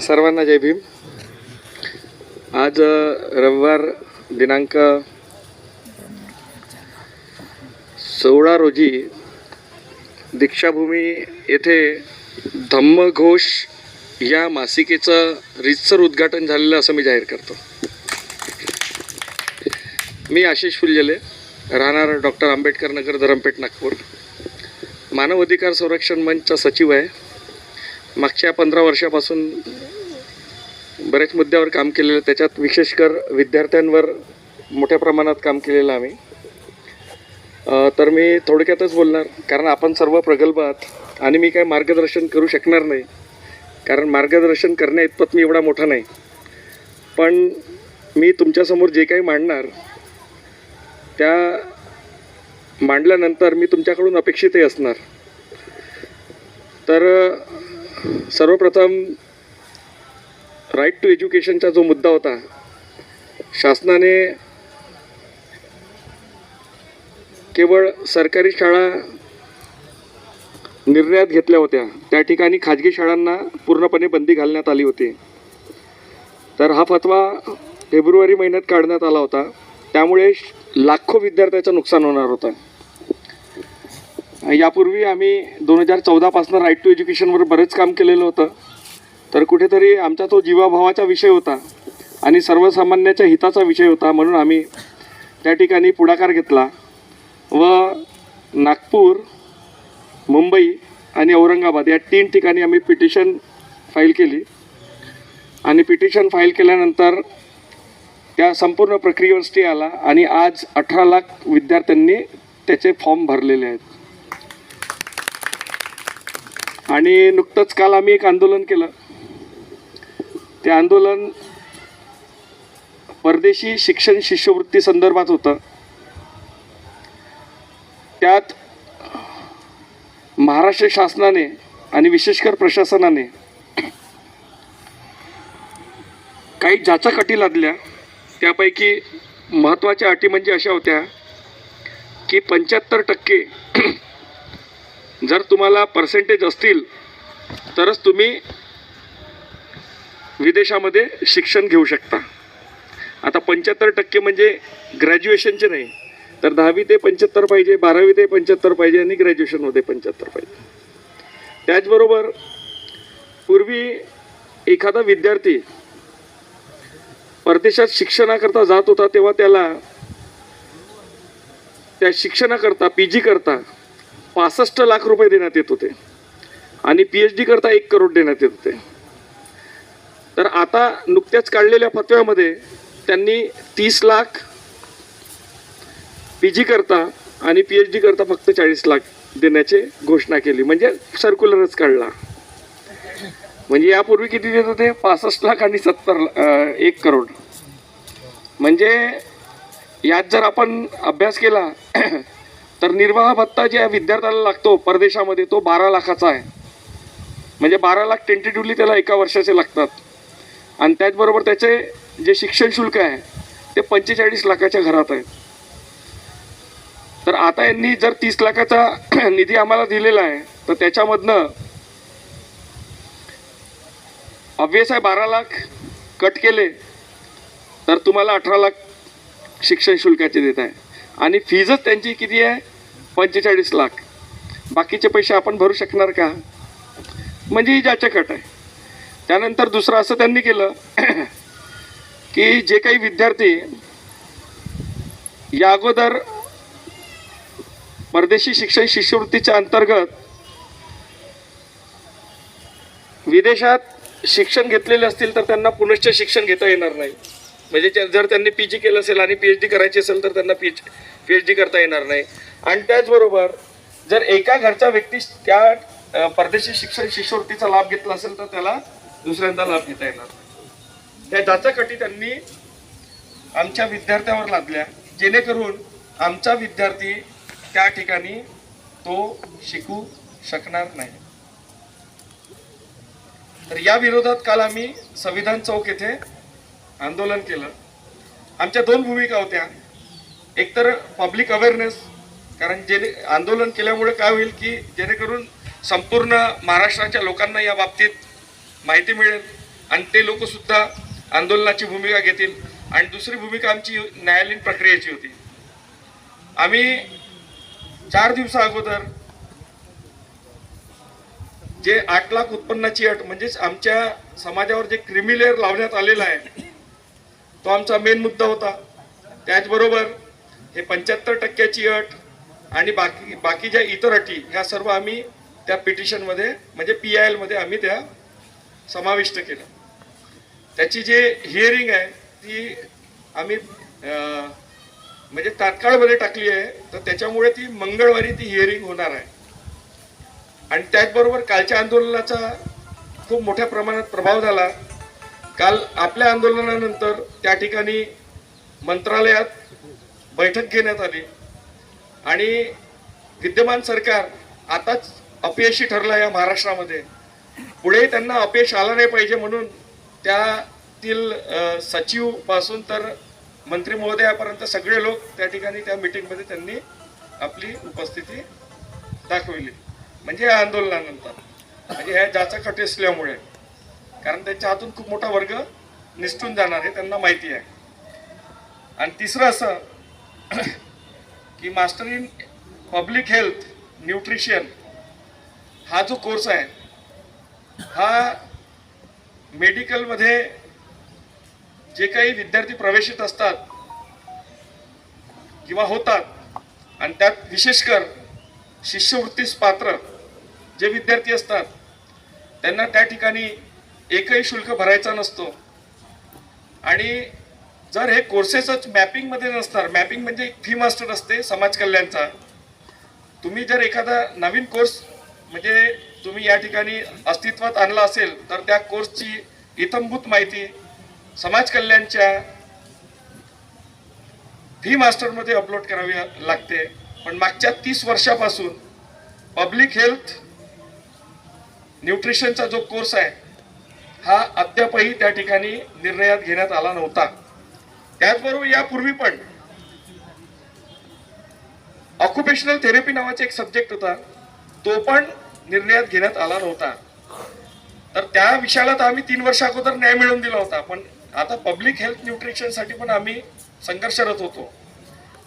सर्वांना जय भीम. आज रविवार दिनांक सोळा रोजी दीक्षाभूमी येथे धम्मघोष या मासिकेचं रितसर उद्घाटन झालेलं असं मी जाहीर करतो. मी आशिष फुलजले राहणार डॉक्टर आंबेडकर नगर धरमपेठ नागपूर. मानव अधिकार संरक्षण मंचचा सचिव आहे. मागच्या पंधरा वर्षापासून बऱ्याच मुद्द्यावर काम केलेलं त्याच्यात विशेषकर विद्यार्थ्यांवर मोठ्या प्रमाणात काम केलेलं आम्ही. तर मी थोडक्यातच बोलणार कारण आपण सर्व प्रगल्भ आहात आणि मी काय मार्गदर्शन करू शकणार नाही कारण मार्गदर्शन करण्या इतपत मी एवढा मोठा नाही. पण मी तुमच्यासमोर जे काही मांडणार त्या मांडल्यानंतर मी तुमच्याकडून अपेक्षितही असणार. तर सर्वप्रथम राईट टू एज्युकेशनचा जो मुद्दा होता शासनाने केवळ सरकारी शाळा निर्णयात घेतल्या होत्या. त्या ठिकाणी खाजगी शाळांना पूर्णपणे बंदी घालण्यात आली होती. तर हा फतवा फेब्रुवारी महिन्यात काढण्यात आला होता. त्यामुळे लाखो विद्यार्थ्याचं नुकसान होणार होतं. यापूर्वी आम्ही दोन हजार चौदापासून राईट टू एज्युकेशनवर बरेच काम केलेलं होतं. तर कुठेतरी आमचा तो जीवाभावाचा विषय होता आणि सर्वसामान्याच्या हिताचा विषय होता म्हणून आम्ही त्या ठिकाणी पुढाकार घेतला. व नागपूर मुंबई आणि औरंगाबाद या तीन ठिकाणी आम्ही पिटिशन फाईल केली. आणि पिटिशन फाईल केल्यानंतर त्या संपूर्ण प्रक्रियेवर स्टे आला आणि आज अठरा लाख विद्यार्थ्यांनी त्याचे फॉर्म भरलेले आहेत. आणि नुकतंच काल आम्ही एक आंदोलन केलं. ते आंदोलन परदेशी शिक्षण शिष्यवृत्ती संदर्भात होतं. त्यात महाराष्ट्र शासनाने आणि विशेषकर प्रशासनाने काही जाचा अटी लादल्या. त्यापैकी महत्त्वाच्या अटी म्हणजे अशा होत्या की पंच्याहत्तर टक्के जर तुम्हाला पर्सेंटेज असतील तरच तुम्ही विदेशामध्ये शिक्षण घेऊ शकता. आता पंच्याहत्तर टक्के म्हणजे ग्रॅज्युएशनचे नाही. तर दहावी ते पंच्याहत्तर पाहिजे बारावी ते पंच्याहत्तर पाहिजे आणि ग्रॅज्युएशनमध्ये पंच्याहत्तर पाहिजे. त्याचबरोबर पूर्वी एखादा विद्यार्थी परदेशात शिक्षणाकरता जात होता तेव्हा त्याला त्या शिक्षणाकरता पी जी करता पासष्ट लाख रुपये देण्यात येत होते. आणि पी एच डी करता एक करोड देण्यात येत होते. तर आता नुकत्याच काढलेल्या फतव्यामध्ये त्यांनी तीस लाख पी जी करता आणि पी एच डी करता फक्त चाळीस लाख देण्याची घोषणा केली. म्हणजे सर्क्युलरच काढला. म्हणजे यापूर्वी किती देत होते? पासष्ट लाख आणि सत्तर एक करोड. म्हणजे यात जर आपण अभ्यास केला तर निर्वाह भत्ता ज्या विद्यार्थ्याला लागतो परदेशामध्ये तो बारा लाखाचा आहे. म्हणजे बारा लाख टेंटेटिव्हली त्याला एका वर्षाचे लागतात. आणि त्याचबरोबर त्याचे जे शिक्षण शुल्क आहे ते पंचेचाळीस लाखाच्या घरात आहे. तर आता यांनी जर तीस लाखाचा निधी आम्हाला दिलेला आहे तर त्याच्यामधनं ऑब्वियस आहे बारा लाख कट केले तर तुम्हाला अठरा लाख शिक्षण शुल्काचे देत आहे. आणि फीजच त्यांची किती आहे? पंचेचाळीस लाख. बाकीचे पैसे आपण भरू शकणार का? म्हणजे ही जाचकट आहे. त्यानंतर दुसरं असं त्यांनी केलं की जे काही विद्यार्थी या अगोदर परदेशी शिक्षण शिष्यवृत्तीच्या अंतर्गत विदेशात शिक्षण घेतलेले असतील तर त्यांना पुनश्च शिक्षण घेता येणार नाही. म्हणजे जर त्यांनी पी जी केलं असेल आणि पी एच डी करायची असेल तर त्यांना पी पी एच डी करता येणार नाही. आणि त्याचबरोबर जर एका घरचा व्यक्ती त्या परदेशी शिक्षण शिष्यवृत्तीचा लाभ घेतला असेल तर त्याला दुसऱ्यांदा लाभ घेता येणार त्या जाचाकटी त्यांनी आमच्या विद्यार्थ्यावर लादल्या जेणेकरून आमचा विद्यार्थी त्या ठिकाणी तो शिकू शकणार नाही. तर या विरोधात काल आम्ही संविधान चौक येथे आंदोलन केलं. आमच्या दोन भूमिका होत्या. एकतर पब्लिक अवेअरनेस कारण जेणे आंदोलन केल्यामुळे काय होईल की जेणेकरून संपूर्ण महाराष्ट्राच्या लोकांना या बाबतीत माहिती मिळेल. आणि ते लोक सुद्धा आंदोलनाची भूमिका घेतील. आणि दुसरी भूमिका आमची न्यायालयीन प्रक्रियेची होती. आम्ही चार दिवसा अगोदर जे आठ लाख उत्पन्नाची अट म्हणजेच आमच्या समाजावर जे क्रिमिलेअर लावण्यात आलेला आहे तो आमचा मेन मुद्दा होता. त्याचबरोबर हे पंच्याहत्तर टक्क्याची अट आणि बाकी बाकी ज्या इतर अटी ह्या सर्व आम्ही त्या पिटिशनमध्ये म्हणजे पी आय एलमध्ये आम्ही त्या समाविष्ट केलं. त्याची जे हिअरिंग आहे ती आम्ही म्हणजे तात्काळमध्ये टाकली आहे तर त्याच्यामुळे ती मंगळवारी ती हिअरिंग होणार आहे. आणि त्याचबरोबर कालच्या आंदोलनाचा खूप मोठ्या प्रमाणात प्रभाव झाला. काल आपल्या आंदोलनानंतर त्या ठिकाणी मंत्रालयात बैठक घेण्यात आली. आणि विद्यमान सरकार आताच अपयशी ठरलं या महाराष्ट्रामध्ये. पुढे त्यांना अपयश आला नाही पाहिजे म्हणून त्यातील सचिवपासून सचिवपासून तर मंत्री महोदयापर्यंत सगळे लोक त्या ठिकाणी त्या मीटिंगमध्ये त्यांनी आपली उपस्थिती दाखविली. म्हणजे या आंदोलनानंतर. म्हणजे ह्या जाचा कट असल्यामुळे. कारण त्यांच्या हातून खूप मोठा वर्ग निसटून जाणार आहे त्यांना माहिती आहे. आणि तिसरं असं की master in public health nutrition हा जो कोर्स आहे हा मेडिकलमध्ये जे काही विद्यार्थी प्रवेशित असतात किंवा होतात आणि त्यात विशेषकर शिष्यवृत्तीस पात्र जे विद्यार्थी असतात त्यांना त्या ठिकाणी एकही शुल्क भरायचा नसतो. आणि जर हे कोर्सेसच मॅपिंगमध्ये नसणार मॅपिंग म्हणजे एक फी मास्टर असते समाज कल्याणचा. तुम्ही जर एखादा नवीन कोर्स म्हणजे तुम्ही या ठिकाणी अस्तित्वात आणला असेल तर त्या कोर्सची इतंभूत माहिती समाज कल्याणच्या फी मास्टरमध्ये अपलोड करावी लागते. पण मागच्या तीस वर्षापासून पब्लिक हेल्थ न्यूट्रिशनचा जो कोर्स आहे हा अद्यापही त्या ठिकाणी निर्णयात घेण्यात आला नव्हता. त्याचबरोबर यापूर्वी पण ऑक्युपेशनल थेरपी नावाचा एक सब्जेक्ट होता. तो पण निर्णयात घेण्यात आला नव्हता. तर त्या विषयाला तर आम्ही तीन वर्ष अगोदर न्याय मिळवून दिला होता. पण आता पब्लिक हेल्थ न्यूट्रिशनसाठी पण आम्ही संघर्षरत होतो.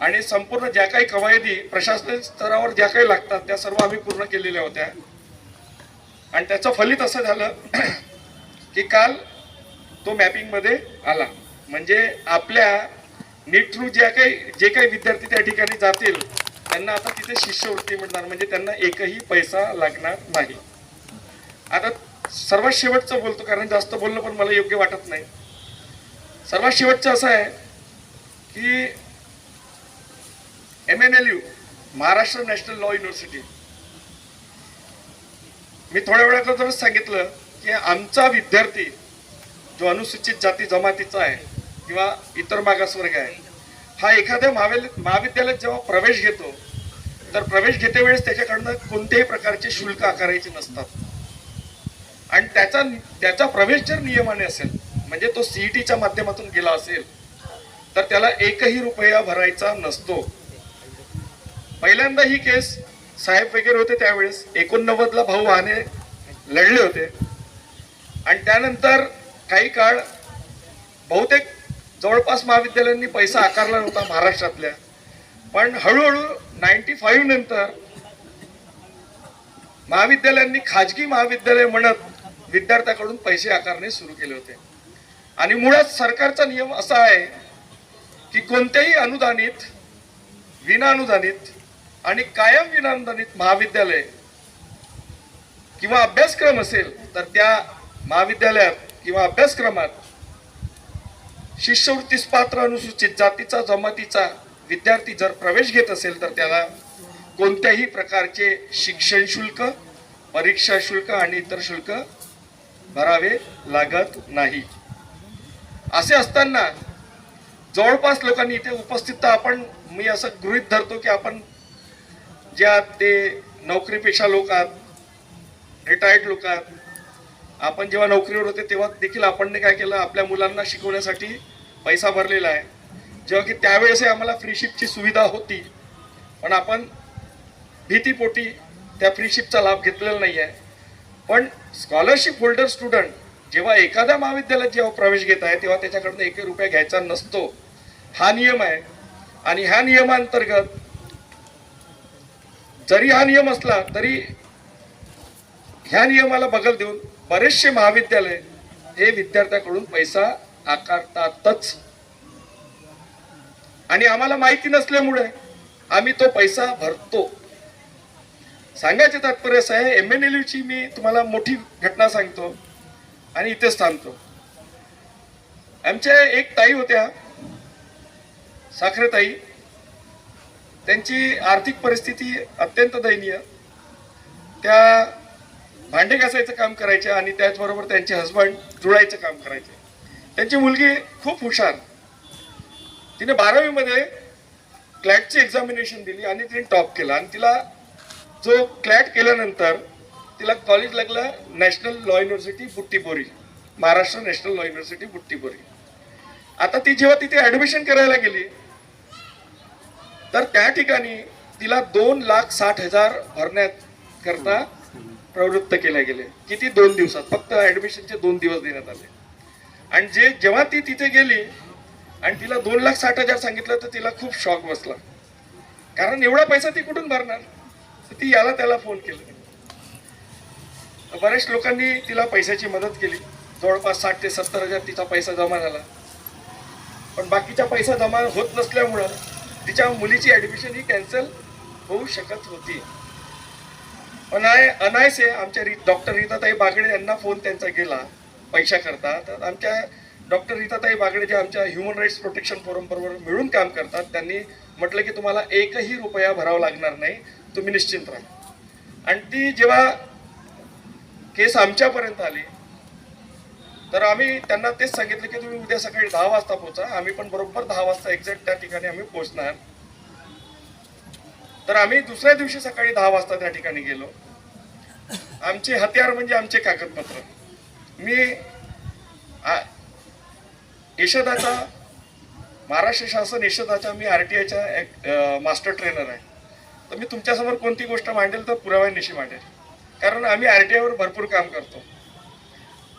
आणि संपूर्ण ज्या काही कवायती प्रशासकीय स्तरावर ज्या काही लागतात त्या सर्व आम्ही पूर्ण केलेल्या होत्या. आणि त्याचं फलित असं झालं की काल तो मॅपिंगमध्ये आला. म्हणजे आपल्या नीट थ्रू ज्या काही जे काही विद्यार्थी त्या ठिकाणी जातील त्यांना आता तिथे शिष्यवृत्ती मिळणार म्हणजे त्यांना एकही पैसा लागणार नाही. आता सर्वात शेवटचं बोलतो कारण जास्त बोलणं पण मला योग्य वाटत नाही. सर्वात शेवटचं असं आहे की M N L U Maharashtra national law university. मी थोड्या वेळातच सांगितलं की आमचा विद्यार्थी जो अनुसूचित जाती जमातीचा आहे किंवा इतर मागासवर्ग आहे हा एखाद्या महाविद्यालय महाविद्यालयात जेव्हा प्रवेश घेतो तर प्रवेश घेते वेळेस त्याच्याकडनं कोणत्याही प्रकारचे शुल्क आकारायचे नसतात. आणि त्याचा त्याचा प्रवेश जर नियमाने असेल म्हणजे तो सीईटीच्या माध्यमातून गेला असेल तर त्याला एकही रुपया भरायचा नसतो. पहिल्यांदा ही केस साहेब वगैरे होते त्यावेळेस एकोणनव्वदला भाऊ वाहने लढले होते. आणि त्यानंतर काही काळ बहुतेक जवळपास महाविद्यालयांनी पैसा आकारला नव्हता महाराष्ट्रातल्या. पण हळूहळू नाईन्टी फाईव्ह नंतर महाविद्यालयांनी खाजगी महाविद्यालय म्हणत विद्यार्थ्याकडून पैसे आकारणे सुरू केले होते. आणि मुळात सरकारचा नियम असा आहे की कोणत्याही अनुदानित विनाअनुदानित आणि कायम विनाअनुदानित महाविद्यालय किंवा अभ्यासक्रम असेल तर त्या महाविद्यालयात किंवा अभ्यासक्रमात शिष्यवृत्तीस पात्र अनुसूचित जातीचा जमातीचा विद्यार्थी जर प्रवेश घेत असेल तर त्याला कोणत्याही प्रकारचे शिक्षण शुल्क परीक्षा शुल्क आणि इतर शुल्क भरावे लागत नाही. असे असताना जवळपास लोकांनी इथे उपस्थित तर आपण मी असं गृहित धरतो की आपण ज्या ते नोकरीपेशा लोक आहात रिटायर्ड लोक आहात आपण जेव्हा नोकरीवर होते तेव्हा देखील आपण काय केलं आपल्या मुलांना शिकवण्यासाठी पैसा भरलेला आहे. जेव्हा की त्यावेळेसही आम्हाला फ्रीशिपची सुविधा होती पण आपण भीतीपोटी त्या फ्रीशिपचा लाभ घेतलेला नाही आहे. पण स्कॉलरशिप होल्डर स्टुडंट जेव्हा एखाद्या महाविद्यालयात जेव्हा प्रवेश घेत आहे तेव्हा त्याच्याकडनं एक रुपया घ्यायचा नसतो. हा नियम आहे. आणि ह्या नियमांतर्गत जरी हा नियम असला तरी ह्या नियमाला बगल देऊन बरेचसे महाविद्यालय हे विद्यार्थ्याकडून पैसा आकारतातच. आणि आम्हाला माहिती नसल्यामुळे आम्ही तो पैसा भरतो. सांगायचे तात्पर्य असं आहे एम एन एल ची मी तुम्हाला मोठी घटना सांगतो आणि इथेच थांबतो. आमच्या एक ताई होत्या साखरेताई त्यांची आर्थिक परिस्थिती अत्यंत दयनीय. त्या भांडे घासायचं काम करायचे आणि त्याचबरोबर त्यांचे हसबंड जुळायचं काम करायचे. त्यांची मुलगी खूप हुशार. तिने बारावीमध्ये क्लॅटची एक्झामिनेशन दिली आणि तिने टॉप केला. आणि तिला जो क्लॅट केल्यानंतर तिला कॉलेज लागलं national law university Butibori Maharashtra national law university Butibori आता ती जेव्हा तिथे ऍडमिशन करायला गेली तर त्या ठिकाणी तिला दोन लाख साठ हजार भरण्यात करता प्रवृत्त केल्या गेले. किती दोन दिवसात? फक्त ऍडमिशनचे दोन दिवस देण्यात आले. आणि जे जेव्हा ती तिथे गेली आणि तिला दोन लाख साठ हजार सांगितलं तर तिला खूप शॉक बसला. कारण एवढा पैसा ती कुठून भरणार? तर ती याला त्याला फोन केला. बऱ्याच लोकांनी तिला पैशाची मदत केली. जवळपास साठ ते सत्तर हजार तिचा पैसा जमा झाला. पण बाकीचा पैसा जमा होत नसल्यामुळं तिच्या मुलीची ऍडमिशन ही कॅन्सल होऊ शकत होती. पण आहे अनायसे आमच्या री डॉक्टर रीताताई बागडे यांना फोन त्यांचा गेला पैशाकरता तर आमच्या डॉक्टर रीताताई बागडे जे आमच्या ह्युमन राईट्स प्रोटेक्शन फोरम बरोबर मिळून काम करतात त्यांनी म्हटलं की तुम्हाला एकही रुपया भरावा लागणार नाही. तुम्ही निश्चिंत राहा. आणि ती जेव्हा केस आमच्यापर्यंत आली तर आम्ही त्यांना तेच सांगितलं की तुम्ही उद्या सकाळी दहा वाजता पोहोचा आम्ही पण बरोबर दहा वाजता एक्झॅक्ट त्या ठिकाणी आम्ही पोहोचणार तर आम्ही दुसऱ्या दिवशी सकाळी दहा वाजता त्या ठिकाणी गेलो. आमचे हत्यार म्हणजे आमचे कागदपत्र. मी यशदाचा महाराष्ट्र शासन यशदाचा मी आर टी आयचा मास्टर ट्रेनर आहे. तर मी तुमच्यासमोर कोणती गोष्ट मांडेल तर पुराव्यानिशी मांडेल. कारण आम्ही आर टी आयवर भरपूर काम करतो.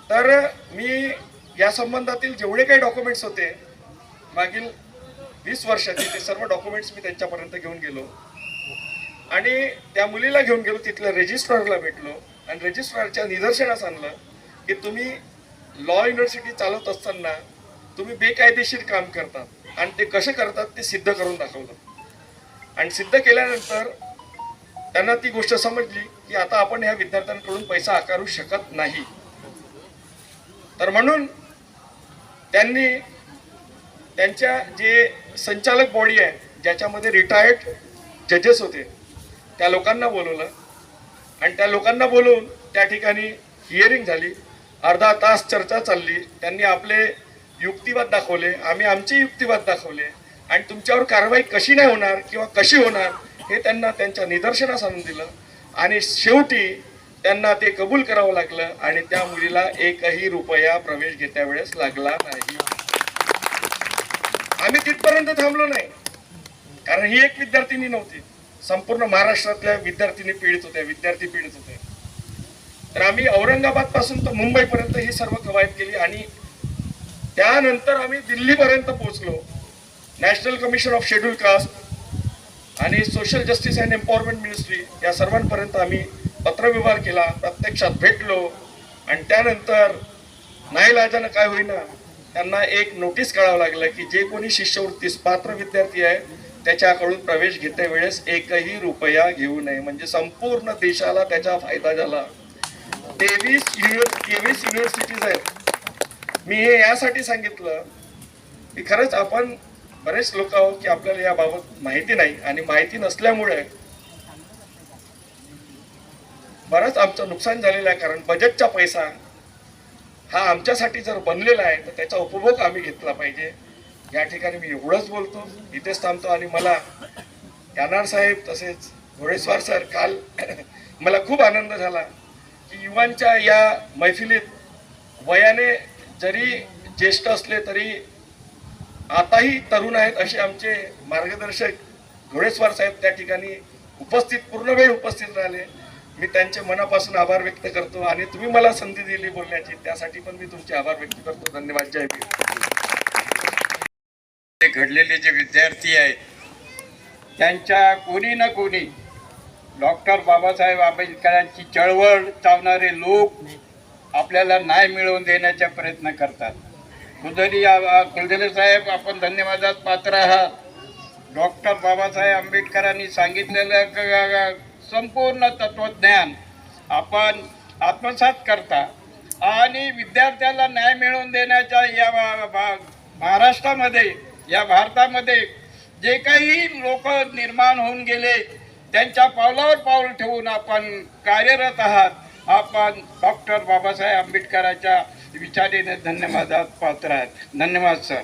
तर मी या संबंधातील जेवढे काही डॉक्युमेंट्स होते मागील वीस वर्षाचे ते सर्व डॉक्युमेंट्स मी त्यांच्यापर्यंत घेऊन गेलो. आणि त्या मुलीला घेऊन गेलो तिथल्या रेजिस्ट्रारला भेटलो. आणि रेजिस्ट्रारच्या निदर्शनास आणलं की तुम्ही लॉ युनिव्हर्सिटी चालवत असताना तुम्ही बेकायदेशीर काम करतात. आणि ते कसे करतात ते सिद्ध करून दाखवलं आणि सिद्ध केल्यानंतर त्यांना ती गोष्ट समजली की आता आपण ह्या विद्यार्थ्यांकडून पैसा आकारू शकत नाही. तर म्हणून त्यांनी त्यांच्या जे संचालक बॉडी आहे ज्याच्यामध्ये रिटायर्ड जजेस होते त्या लोकांना बोलवलं. आणि त्या लोकांना बोलवून त्या ठिकाणी हिअरिंग झाली. अर्धा तास चर्चा चालली. त्यांनी आपले युक्तिवाद दाखवले. आम्ही आमचे युक्तिवाद दाखवले. आणि तुमच्यावर कारवाई कशी नाही होणार किंवा कशी होणार हे त्यांना त्यांच्या निदर्शनास आणून दिलं. आणि शेवटी त्यांना ते कबूल करावं लागलं आणि त्या मुलीला एकही रुपया प्रवेश घेत्या वेळेस लागला नाही. आम्ही तिथपर्यंत थांबलो नाही. कारण ही एक विद्यार्थिनी नव्हती. संपूर्ण महाराष्ट्रातल्या विद्यार्थिनी पीडित होत्या विद्यार्थी पीडित होते. तर आम्ही औरंगाबादपासून तर मुंबईपर्यंत ही सर्व कवायत केली आणि त्यानंतर आम्ही दिल्लीपर्यंत पोहोचलो. National commission of schedule caste आणि social justice and empowerment ministry या सर्वांपर्यंत आम्ही पत्रव्यवहार केला प्रत्यक्षात भेटलो आणि त्यानंतर नाईलाजानं काय होईना त्यांना एक नोटीस काढावं लागलं की जे कोणी शिष्यवृत्तीस पात्र विद्यार्थी आहे त्याच्याकडून प्रवेश घेते वेळेस एकही रुपया घेऊ नये. म्हणजे संपूर्ण देशाला त्याचा फायदा झाला. तेवीस तेवीस युनिव्हर्सिटीज आहेत. मी हे यासाठी सांगितलं की खरंच आपण बरेच लोक आहोत की आपल्याला याबाबत माहिती नाही आणि माहिती नसल्यामुळे बरंच आमचं नुकसान झालेलं आहे. कारण बजेटचा पैसा हा आमच्यासाठी जर बनलेला आहे तर त्याचा उपभोग आम्ही घेतला पाहिजे. या ठिकाणी मी एवढंच बोलतो इथेच थांबतो आणि मला यानार साहेब तसेच घोडेस्वार सर काल मला खूप आनंद झाला की युवांच्या या मैफिलीत वयाने जरी ज्येष्ठ असले तरी आताही तरुण आहेत असे आमचे मार्गदर्शक घोडेस्वार साहेब त्या ठिकाणी उपस्थित पूर्ण वेळ उपस्थित राहिले. मी त्यांचे मनापासून आभार व्यक्त करतो आणि तुम्ही मला संधी दिली बोलण्याची त्यासाठी पण मी तुमचे आभार व्यक्त करतो. धन्यवाद. जय भीम. घडलेले जे विद्यार्थी आहेत त्यांच्या कोणी ना कोणी डॉक्टर बाबासाहेब आंबेडकरांची चळवळ चावणारे लोक आपल्याला न्याय मिळवून देण्याचा प्रयत्न करतात. कुलधरी कुलधरी साहेब आपण धन्यवादात पात्र आहात. डॉक्टर बाबासाहेब आंबेडकरांनी सांगितलेलं संपूर्ण तत्वज्ञान आपण आत्मसात करता आणि विद्यार्थ्याला न्याय मिळवून देण्याच्या या भा- भा- महाराष्ट्रामध्ये या भारतामध्ये जे काही लोक निर्माण होऊन गेले त्यांच्या पावलावर पाऊल ठेवून आपण कार्यरत आहात आपण डॉक्टर बाबासाहेब आंबेडकरांच्या विचारेने धन्यवादात पात्र आहेत. धन्यवाद सर.